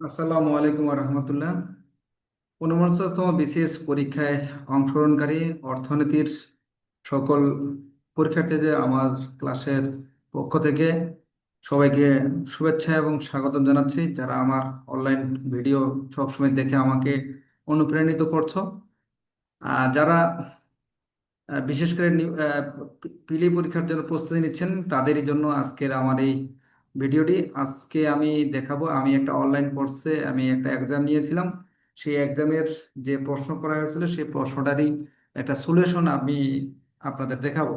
আসসালামু আলাইকুম রহমতুল্লাহ ঊনপঞ্চাশতম বিসিএস পরীক্ষায় অংশগ্রহণকারী অর্থনীতির সকল পরীক্ষার্থীদের আমার ক্লাসের পক্ষ থেকে সবাইকে শুভেচ্ছা এবং স্বাগতম জানাচ্ছি যারা আমার অনলাইন ভিডিও সবসময় দেখে আমাকে অনুপ্রাণিত করছ যারা বিশেষ করে পিলি পরীক্ষার জন্য প্রস্তুতি নিচ্ছেন তাদেরই জন্য আজকের আমার এই ভিডিওটি আজকে আমি দেখাবো। আমি একটা অনলাইন কোর্সে আমি একটা এক্সাম নিয়েছিলাম। সেই এক্সামের যে প্রশ্ন করা হয়েছিল, সেই প্রশ্নটারই একটা সলিউশন আমি আপনাদের দেখাবো।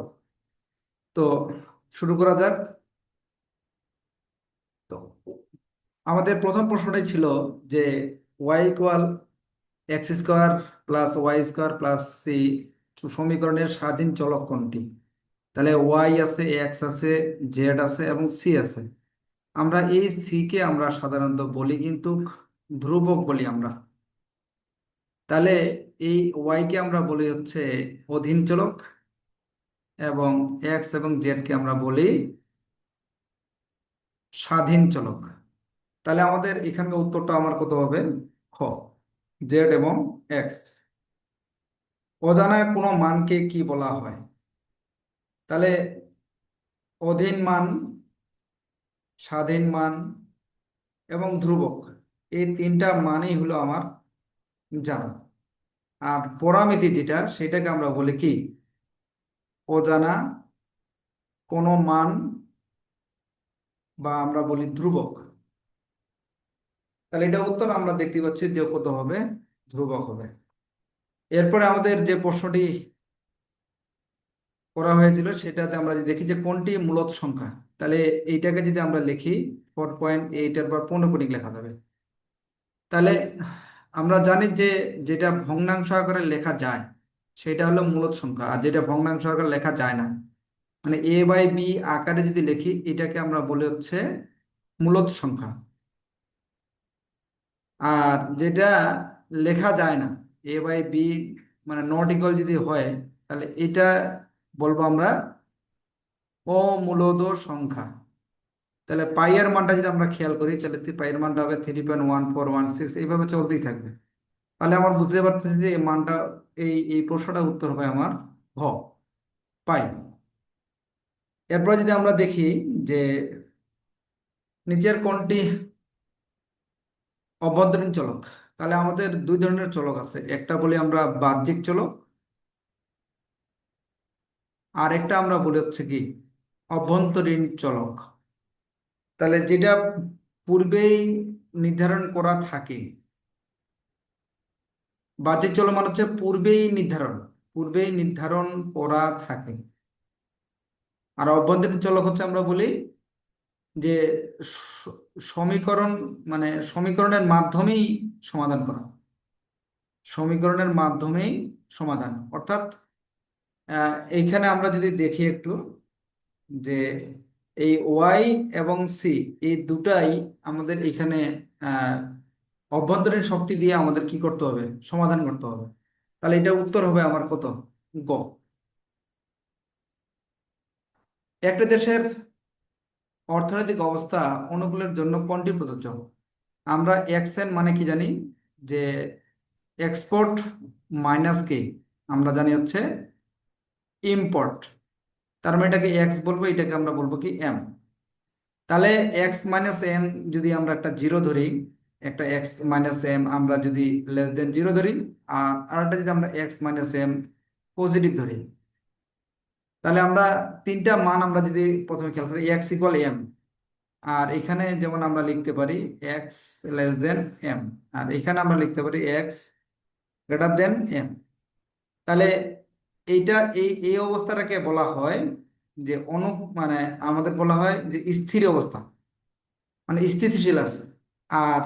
তো শুরু করা যাক। তো আমাদের প্রথম প্রশ্নটাই ছিল যে Y equal X square plus Y square plus C সমীকরণের স্বাধীন চলক কোনটি? তাহলে ওয়াই আছে এক্স আছে জেড আছে এবং সি আছে। আমরা এই সি কে আমরা সাধারণত বলি, কিন্তু ধ্রুবক বলি আমরা। তাহলে এই ওয়াই কে আমরা বলি হচ্ছে অধীন চলক এবং এক্স এবং জেড কে আমরা বলি স্বাধীন চলক। তাহলে আমাদের এখানকার উত্তরটা আমার কত হবে? খ জেড এবং এক্স অজানায় কোনো মানকে কি বলা হয়? তাহলে অধীন মান স্বাধীন মান এবং ধ্রুবক। এই তিনটা মানই হলো আমার জানা। আর পরামিতি যেটা, সেটাকে আমরা বলি কি? অজানা কোনো মান বা আমরা বলি ধ্রুবক। তাহলে এটা উত্তর আমরা দেখতে পাচ্ছি যে কত হবে? ধ্রুবক হবে। এরপরে আমাদের যে প্রশ্নটি করা হয়েছিল সেটাতে আমরা যদি দেখি যে কোনটি মূলত সংখ্যা, তাহলে এইটাকে যদি আমরা লিখি ফোর পয়েন্ট এইটের পর পৌনঃপুনিক লেখা যাবে। তাহলে আমরা জানি যে যেটা ভগ্নাংশ আকারে লেখা যায়, সেটা হলো মূলত সংখ্যা, আর যেটা ভগ্নাংশ আকারে লেখা যায় না। মানে এ বাই বি আকারে যদি লিখি, এটাকে আমরা বলে হচ্ছে মূলত সংখ্যা। আর যেটা লেখা যায় না এ বাই বি মানে নট ইকুয়াল যদি হয়, তাহলে এটা বলব আমরা অমূলদ সংখ্যা। তাহলে পাইয়ের মানটা যদি আমরা খেয়াল করি, তাহলে পাইয়ের মানটা হবে three point one four one six এইভাবে চলতেই থাকবে। তাহলে আমার বুঝতে পারতেছি যে এই মানটা, এই এই প্রশ্নটার উত্তর হবে আমার ঘ, পাই। এরপর যদি আমরা দেখি যে নিচের কোনটি অভ্যন্তরীণ চলক? তাহলে আমাদের দুই ধরনের চলক আছে। একটা বলি আমরা বাহ্যিক চলক আর একটা আমরা বলি হচ্ছে কি, অভ্যন্তরীণ চলক। তাহলে যেটা পূর্বেই নির্ধারণ করা থাকে, বাহ্যিক চলক মানে হচ্ছে পূর্বেই নির্ধারণ পূর্বেই নির্ধারণ করা থাকে। আর অভ্যন্তরীণ চলক হচ্ছে আমরা বলি যে সমীকরণ মানে সমীকরণের মাধ্যমেই সমাধান করা। সমীকরণের মাধ্যমেই সমাধান, অর্থাৎ এইখানে আমরা যদি দেখি একটু যে এই ওয়াই এবং সি, এই দুটাই আমাদের এখানে অভ্যন্তরীণ শক্তি দিয়ে আমাদের কি করতে হবে? সমাধান করতে হবে। তাহলে এটা উত্তর হবে আমার কত? গ। একটা দেশের অর্থনৈতিক অবস্থা অনুকূলের জন্য কোনটি প্রযোজ্য? আমরা এক্সএন মানে কি জানি? যে এক্সপোর্ট মাইনাস কে, আমরা জানি হচ্ছে ইম্পোর্ট তার মানে এটাকে এক্স বলব, এটাকে আমরা বলব কি এম তাহলে এক্স মাইনাস এম যদি আমরা একটা জিরো ধরি, একটা এক্স মাইনাস এম আমরা যদি লেস দেন জিরো ধরি, আর আরেকটা যদি আমরা এক্স মাইনাস এম পজিটিভ ধরি, তাহলে আমরা তিনটা মান আমরা যদি প্রথমে খেয়াল করি এক্স ইকুয়াল এম আর এখানে যেমন আমরা লিখতে পারি এক্স লেস দেন এম আর এখানে আমরা লিখতে পারি এক্স গ্রেটার দেন এম তাহলে এইটা এই এই অবস্থাটাকে বলা হয় যে অনু মানে আমাদের বলা হয় যে স্থির অবস্থা। মানে স্থিতিশীল আছে। আর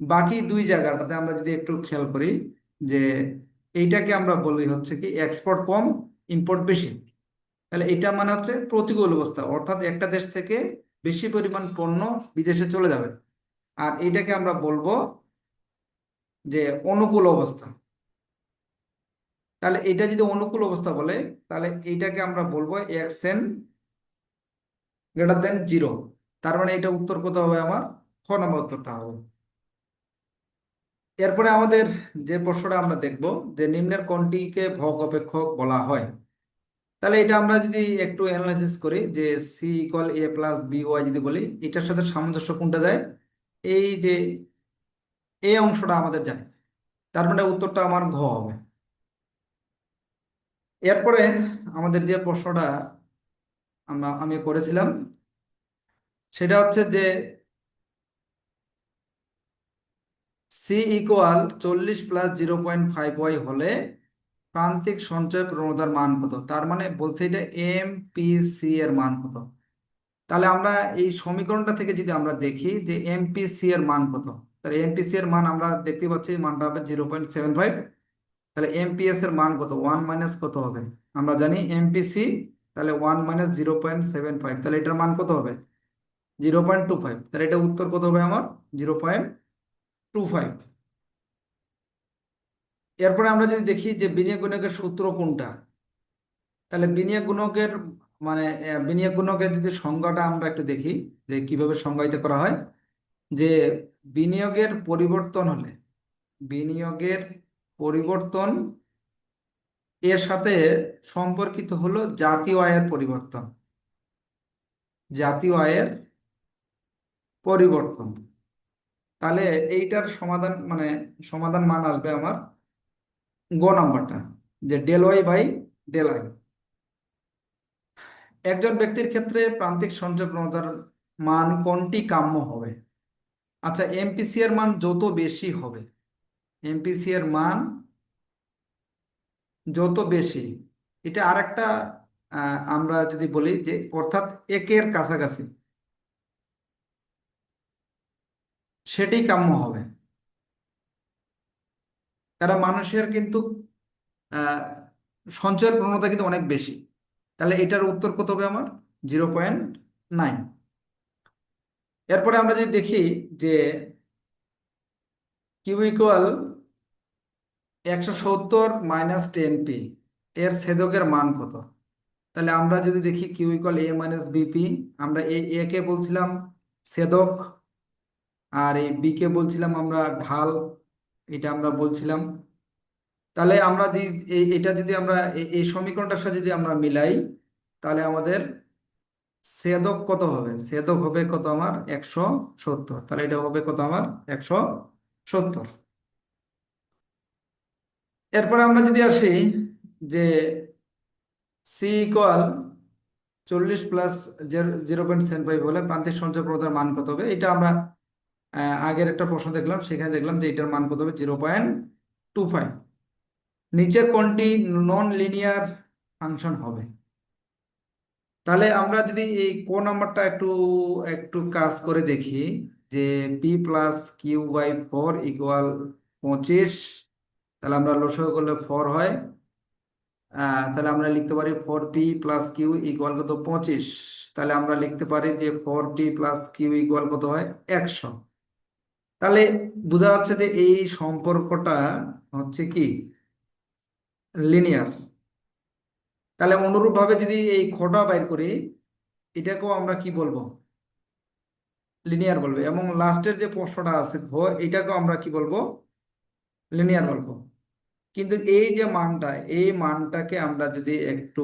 বাকি দুই জায়গাটাতে আমরা যদি একটু খেয়াল করি যে এইটাকে আমরা বলি হচ্ছে কি এক্সপোর্ট কম ইম্পোর্ট বেশি। তাহলে এটা মানে হচ্ছে প্রতিকূল অবস্থা। অর্থাৎ একটা দেশ থেকে বেশি পরিমাণ পণ্য বিদেশে চলে যাবে। আর এটাকে আমরা বলব যে অনুকূল অবস্থা। তাহলে এটা যদি অনুকূল অবস্থা বলে, তাহলে এইটাকে আমরা বলব X N greater than zero তার মানে এটা উত্তর কত হবে আমার? খ নম্বর উত্তরটা হবে। এরপরে আমাদের যে প্রশ্নটা আমরা দেখব, যে নিম্নের কোনটিকে ভগ অপেক্ষক বলা হয়? তাহলে এটা আমরা যদি একটু অ্যানালাইসিস করি, যে C equal A plus B Y যদি বলি, এটার সাথে সামঞ্জস্য কোনটা যায়? এই যে এ অংশটা আমাদের যায় তার মানে উত্তরটা আমার ঘ হবে। এরপরে আমাদের যে প্রশ্নটা আমরা, আমি করেছিলাম, সেটা হচ্ছে যে সি ইকুয়াল চল্লিশ plus zero point five Y হলে প্রান্তিক সঞ্চয় প্রবণতার মান কত? তার মানে বলছে এটা এম পি সি এর মান কত? তাহলে আমরা এই সমীকরণটা থেকে যদি আমরা দেখি যে এমপিসি এর মান কত? তাহলে এমপিসি এর মান আমরা দেখতে পাচ্ছি মানটা হবে জিরো পয়েন্ট সেভেন ফাইভ তাহলে এমপিএস এর মান কত? ওয়ান মাইনাস কত হবে? আমরা জানি এমপিসি তাহলে one minus zero point seven five তাহলে এটার মান কত হবে? জিরো পয়েন্ট টু ফাইভ তাহলে এটা উত্তর কত হবে আমার? জিরো পয়েন্ট টু ফাইভ এরপরে আমরা যদি দেখি যে বিনিয়োগ গুণকের সূত্র কোনটা? তাহলে বিনিয়োগ গুণকের মানে বিনিয়োগ গুণকের যদি সংজ্ঞাটা আমরা একটু দেখি, যে কীভাবে সংজ্ঞায়িত করা হয়, যে বিনিয়োগের পরিবর্তন হলে, বিনিয়োগের পরিবর্তন এর সাথে সম্পর্কিত হলো জাতীয় আয়ের পরিবর্তন। জাতীয় আয়ের পরিবর্তন। তাহলে এইটার সমাধান মানে সমাধান মান আসবে আমার গ নাম্বারটা, যে del Y by del I. একজন ব্যক্তির ক্ষেত্রে প্রান্তিক সঞ্চয় প্রবণতার মান কোনটি কাম্য হবে? আচ্ছা এমপিসি এর মান যত বেশি হবে এমপিসি এর মান যত বেশি। এটা আরেকটা আমরা যদি বলি যে, অর্থাৎ একের কাছাকাছি। সেটাই কাম্য হবে। কারণ মানুষের কিন্তু সঞ্চয়ের প্রবণতা কিন্তু অনেক বেশি। তাহলে এটার উত্তর কত হবে আমার? Zero point nine. এরপরে আমরা যদি দেখি যে, কিউ ইকুয়াল একশো সত্তর মাইনাস টেন পি এর ছেদকের মান কত? তাহলে আমরা যদি দেখি Q equal A minus B P আমরা এই এ কে বলছিলাম ছেদক, আর এই বি কে বলছিলাম আমরা ঢাল, এটা আমরা বলছিলাম। তাহলে আমরা এটা যদি আমরা এই সমীকরণটার সাথে যদি আমরা মিলাই, তাহলে আমাদের ছেদক কত হবে? ছেদক হবে কত আমার একশো সত্তর, তাহলে এটা হবে কত আমার একশো সত্তর। এরপরে আমরা যদি আসি যে সি ইকুয়াল চল্লিশ plus zero point seven five হলে প্রান্তিক সঞ্চয় প্রদার মান কত হবে? এটা আমরা আগের একটা প্রশ্ন দেখলাম, সেখানে দেখলাম যে এটার মান কত হবে? জিরো পয়েন্ট টু ফাইভ নিচের কোনটি নন লিনিয়ার ফাংশন হবে? তাহলে আমরা যদি এই কো নাম্বারটা একটু একটু কাজ করে দেখি যে P plus Q by four equal পঁচিশ তাহলে আমরা লসাগু করলে ফোর হয় তাহলে আমরা লিখতে পারি four P plus Q equal কত? পঁচিশ। তাহলে আমরা লিখতে পারি যে four P plus Q equal কত হয়? একশো। তাহলে বোঝা যাচ্ছে যে এই সম্পর্কটা হচ্ছে কি? লিনিয়ার তাহলে অনুরূপভাবে যদি এই খোটা বাইর করি, এটাকেও আমরা কি বলব? লিনিয়ার বলব। এবং লাস্টের যে প্রশ্নটা আছে এটাকেও আমরা কি বলব? লিনিয়ার বলব। কিন্তু এই যে মানটা, এই মানটাকে আমরা যদি একটু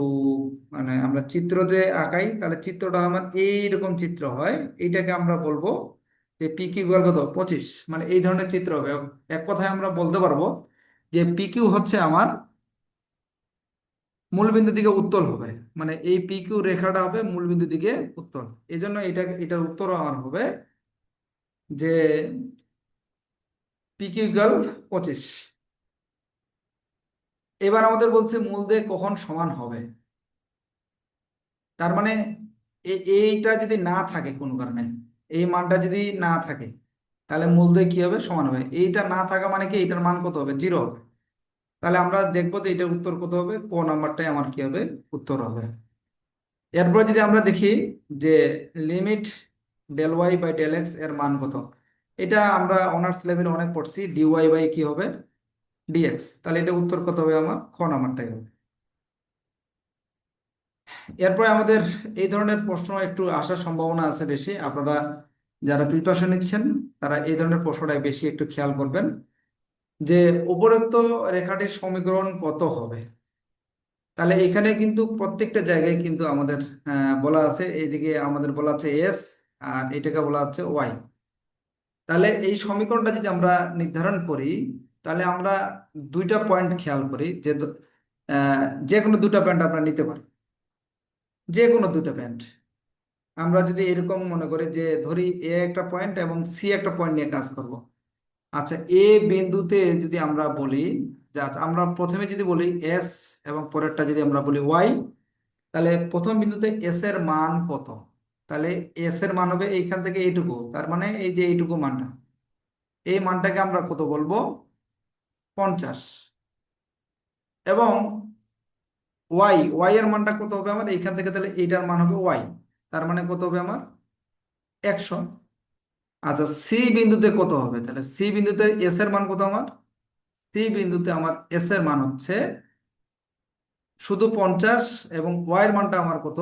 মানে আমরা চিত্র দিয়ে আঁকাই, তাহলে চিত্রটা আমার এইরকম চিত্র হয়। এইটাকে আমরা বলব যে পি কিউ কত? পঁচিশ। মানে এই ধরনের চিত্র হবে। এক কথায় আমরা বলতে পারব যে পি কিউ হচ্ছে আমার মূলবিন্দু দিকে উত্তল হবে। মানে এই পি কিউ রেখাটা হবে মূলবিন্দু দিকে উত্তল। এই জন্য এটা, এটার উত্তর আমার হবে যে পি কিউ পঁচিশ। এবার আমাদের বলছে মূলদেয় কখন সমান হবে? তার মানে এইটা যদি না থাকে কোনো কারণে, এই মানটা যদি না থাকে, তাহলে মূলদেয় কি হবে? সমান হবে। এইটা না থাকা মানে কি? এইটার মান কত হবে? জিরো। হবে তাহলে আমরা দেখব যে এটার উত্তর কত হবে? ক নাম্বারটাই আমার কি হবে? উত্তর হবে। এরপরে যদি আমরা দেখি যে limit del Y by del এক্সের মান কত? এটা আমরা অনার্স লেভেলে অনেক পড়ছি। ডি ওয়াই বাই কি হবে? ডিএক্স তাহলে এটা উত্তর কত হবে আমার? খ নাম্বারটাই হবে। এরপরে আমাদের এই ধরনের প্রশ্ন একটু আসার সম্ভাবনা আছে বেশি। আপনারা যারা প্রিপারেশন নিচ্ছেন, তারা এই ধরনের প্রশ্নটাই বেশি একটু খেয়াল করবেন। যে উপরোক্ত রেখাটির সমীকরণ কত হবে? তাহলে এখানে কিন্তু প্রত্যেকটা জায়গায় কিন্তু আমাদের বলা আছে, এইদিকে আমাদের বলা আছে এস আর এটাকে বলা হচ্ছে ওয়াই তাহলে এই সমীকরণটা যদি আমরা নির্ধারণ করি, তাহলে আমরা দুইটা পয়েন্ট খেয়াল করি যে যে কোনো দুটা পয়েন্ট আমরা নিতে পারি যে কোনো দুটো পয়েন্ট আমরা যদি এরকম মনে করি যে ধরি এ একটা পয়েন্ট এবং সি একটা পয়েন্ট নিয়ে কাজ করব। আচ্ছা এ বিন্দুতে যদি আমরা বলি, যে আচ্ছা আমরা প্রথমে যদি বলি এস এবং পরেরটা যদি আমরা বলি ওয়াই তাহলে প্রথম বিন্দুতে এস এর মান কত? তাহলে এস এর মান হবে এইখান থেকে এইটুকু। তার মানে এই যে এইটুকু মানটা। এই মানটাকে আমরা কত বলব? পঞ্চাশ। এবং ওয়াই ওয়াই এর মানটা কত হবে আমার এইখান থেকে তাহলে এইটার মান হবে ওয়াই তার মানে কত হবে আমার? একশো। আচ্ছা সি বিন্দুতে কত হবে? তাহলে সি বিন্দুতে এস এর মান কত আমার? সি বিন্দুতে আমার এস এর মান হচ্ছে শুধু পঞ্চাশ এবং ওয়াই এর মানটা আমার কত?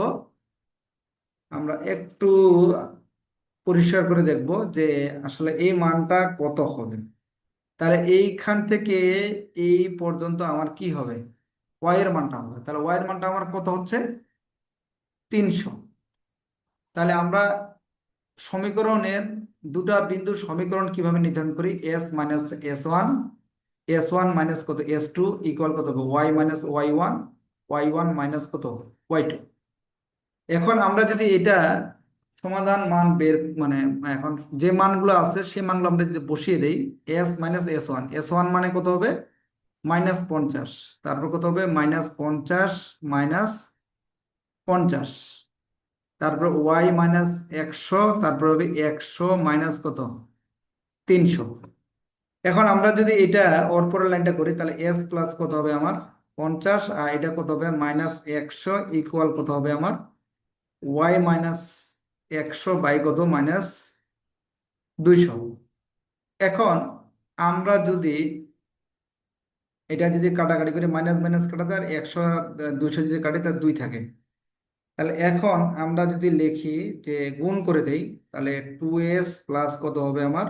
আমরা একটু পরিষ্কার করে দেখব যে আসলে এই মানটা কত হবে। তাহলে এইখান থেকে এই পর্যন্ত আমার কি হবে? ওয়াইয়ের মানটা হবে। তাহলে ওয়াই এর মানটা আমার কত হচ্ছে? তিনশো। তাহলে আমরা সমীকরণের দুটা বিন্দুর সমীকরণ কীভাবে নির্ধারণ করি? S minus S one S one minus কত? এস টু ইকুয়াল কত হবে? Y minus Y one Y one minus কত? হবে ওয়াই টু এখন আমরা যদি এটা সমাধান মান বের মানে এখন যে মানগুলো আছে, সেই মানগুলো আমরা যদি বসিয়ে দেই S minus S one S one মানে কত হবে? মাইনাস পঞ্চাশ। তারপর কত হবে? মাইনাস পঞ্চাশ মাইনাস পঞ্চাশ। তারপর ওয়াই মাইনাস একশো, তারপর হবে একশো মাইনাস কত? তিনশো। এখন আমরা যদি এটা ওর পরের লাইনটা করি, তাহলে এস প্লাস কত হবে আমার? পঞ্চাশ, আর এটা কত হবে? মাইনাস একশো ইকুয়াল কত হবে আমার? ওয়াই মাইনাস একশো বাই কত? মাইনাস দুইশো। এখন আমরা যদি এটা যদি কাটাকাটি করি মাইনাস মাইনাস কাটা আর একশো দুইশো যদি কাটি তার দুই থাকে। তাহলে এখন আমরা যদি লিখি যে গুণ করে দেই, তাহলে টু এস প্লাস কত হবে আমার?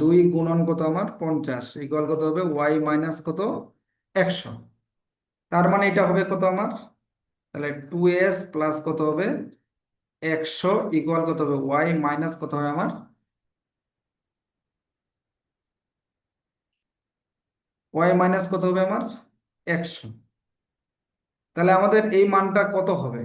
দুই গুণন কত আমার? পঞ্চাশ। ইকুয়াল কত হবে? ওয়াই মাইনাস কত? একশো। তার মানে এটা হবে কত আমার? তাহলে টু এস প্লাস কত হবে? একশো ইকুয়াল কত হবে? ওয়াই মাইনাস কত হবে আমার? ওয়াই মাইনাস কত হবে আমার? একশো। তাহলে আমাদের এই মানটা কত হবে?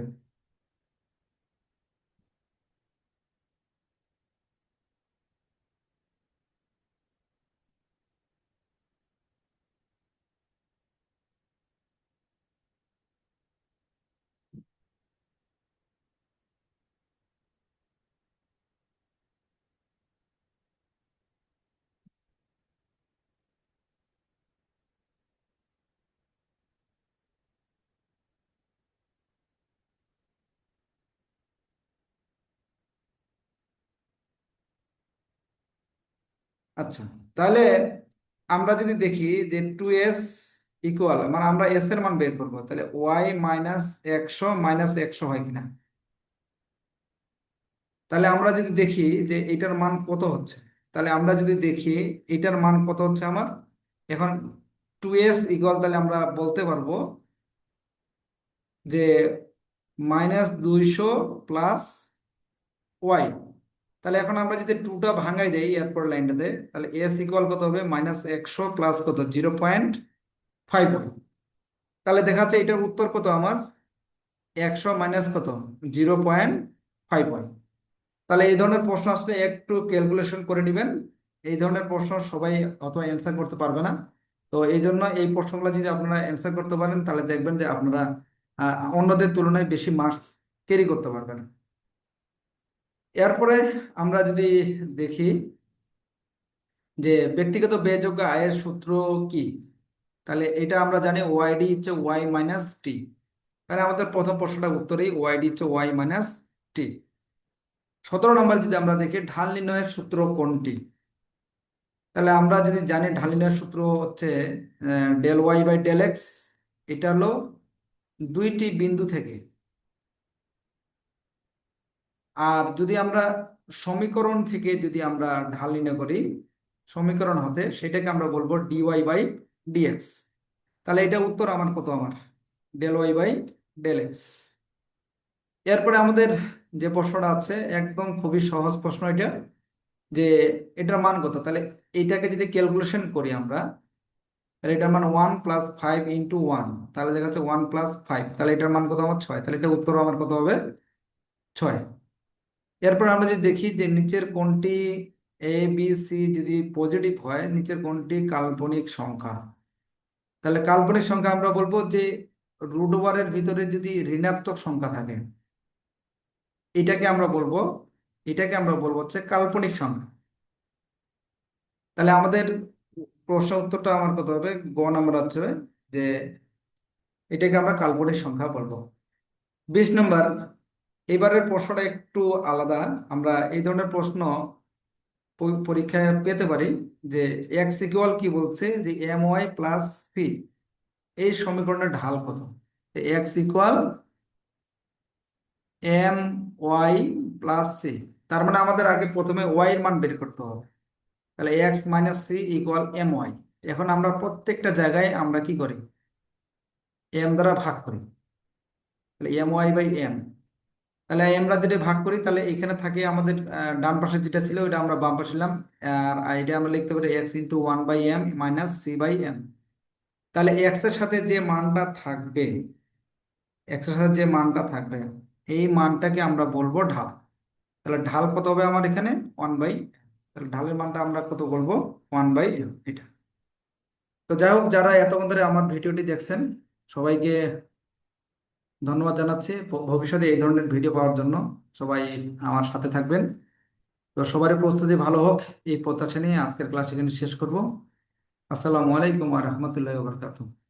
আচ্ছা তাহলে আমরা যদি দেখি যে টু এস ইকুয়াল মানে আমরা এস এর মান বের করব, তাহলে ওয়াই মাইনাস একশো মাইনাস একশো হয় কিনা? তাহলে আমরা যদি দেখি যে এটার মান কত হচ্ছে, তাহলে আমরা যদি দেখি এটার মান কত হচ্ছে আমার? এখন টু এস ইকুয়াল তাহলে আমরা বলতে পারব যে মাইনাস দুইশো প্লাস ওয়াই তাহলে এখন আমরা যদি টুটা ভাঙাই দেই এরপর লাইনটাতে তাহলে এস ইকুয়াল কত হবে? মাইনাস একশো প্লাস কত? জিরো পয়েন্ট ফাইভ তাহলে দেখা যাচ্ছে এটার উত্তর কত আমার? একশো মাইনাস কত? জিরো পয়েন্ট ফাইভ তাহলে এই ধরনের প্রশ্ন আসলে একটু ক্যালকুলেশন করে নেবেন। এই ধরনের প্রশ্ন সবাই অত অ্যান্সার করতে পারবে না। তো এই জন্য এই প্রশ্নগুলো যদি আপনারা অ্যান্সার করতে পারেন, তাহলে দেখবেন যে আপনারা অন্যদের তুলনায় বেশি মার্কস ক্যারি করতে পারবেন। এরপরে আমরা যদি দেখি যে ব্যক্তিগত ব্যয়যোগ্য আয়ের সূত্র কি? তাহলে এটা আমরা জানি ওয়াইডি হচ্ছে ওয়াই মাইনাস টি। তাহলে আমাদের প্রথম প্রশ্নটার উত্তরেই ওয়াইডি হচ্ছে ওয়াই মাইনাস টি। সতেরো নম্বর যদি আমরা দেখি ঢাল নির্ণয়ের সূত্র কোনটি? তাহলে আমরা যদি জানি ঢাল নির্ণয়ের সূত্র হচ্ছে del Y by del X, এটা হলো দুইটি বিন্দু থেকে। আর যদি আমরা সমীকরণ থেকে যদি আমরা ঢাল নির্ণয় করি, সমীকরণ হতে সেটাকে আমরা বলব ডিওয়াই বাই ডিএক্স তাহলে এটা উত্তর আমার কত আমার? Del Y by del X এরপরে আমাদের যে প্রশ্নটা আছে, একদম খুবই সহজ প্রশ্ন এটা, যে এটার মান কত? তাহলে এইটাকে যদি ক্যালকুলেশন করি আমরা, তাহলে এটার মান one plus five into one তাহলে দেখা যাচ্ছে ওয়ান প্লাস ফাইভ তাহলে এটার মান কত আমার? ছয়। তাহলে এটা উত্তর আমার কত হবে? ছয়। এরপর আমরা যদি দেখি যে নিচের কোনটি এ বি সি যদি পজিটিভ হয়, নিচের কোনটি কাল্পনিক সংখ্যা? তাহলে কাল্পনিক সংখ্যা আমরা বলব যে রুট ওভারের ভিতরে যদি ঋণাত্মক সংখ্যা থাকে, এটাকে আমরা বলব, এটাকে আমরা বলব হচ্ছে কাল্পনিক সংখ্যা। তাহলে আমাদের প্রশ্ন উত্তরটা আমার কত হবে, গ নাম্বার হচ্ছে যে এটাকে আমরা কাল্পনিক সংখ্যা বলব। বিশ নম্বর এবারের প্রশ্নটা একটু আলাদা। আমরা এই ধরনের প্রশ্ন পরীক্ষায় পেতে পারি যে এক্স ইকুয়াল কি বলছে? যে এম ওয়াই প্লাস সি এই সমীকরণের ঢাল কত? X equal M Y plus C তার মানে আমাদের আগে প্রথমে ওয়াই এর মান বের করতে হবে। তাহলে X minus C equal M Y এখন আমরা প্রত্যেকটা জায়গায় আমরা কি করি? এম দ্বারা ভাগ করি। তাহলে এম ওয়াই বাই এম তাহলে আমরা যেটা ভাগ করি, তাহলে এখানে থাকে আমাদের ডান পাশে যেটা ছিল ওটা আমরা বাম পাশে নিলাম। আর এটা আমরা লিখতে পারি X into one by M minus C by M তাহলে এক্সের সাথে যে মানটা থাকবে এক্সের সাথে যে মানটা থাকবে, এই মানটাকে আমরা বলব ঢাল। তাহলে ঢাল কত হবে আমার এখানে? ওয়ান বাই তাহলে ঢালের মানটা আমরা কত বলব? ওয়ান বাই এটা। তো যাই হোক, যারা এতক্ষণ ধরে আমার ভিডিওটি দেখছেন, সবাইকে ধন্যবাদ জানাচ্ছি। ভবিষ্যতে এই ধরনের ভিডিও পাওয়ার জন্য সবাই আমার সাথে থাকবেন। তো সবারই প্রস্তুতি ভালো হোক, এই প্রত্যাশা নিয়ে আজকের ক্লাস এখানে শেষ করব। আসসালামু আলাইকুম ওয়া রহমতুল্লাহ বারাকাতুহু।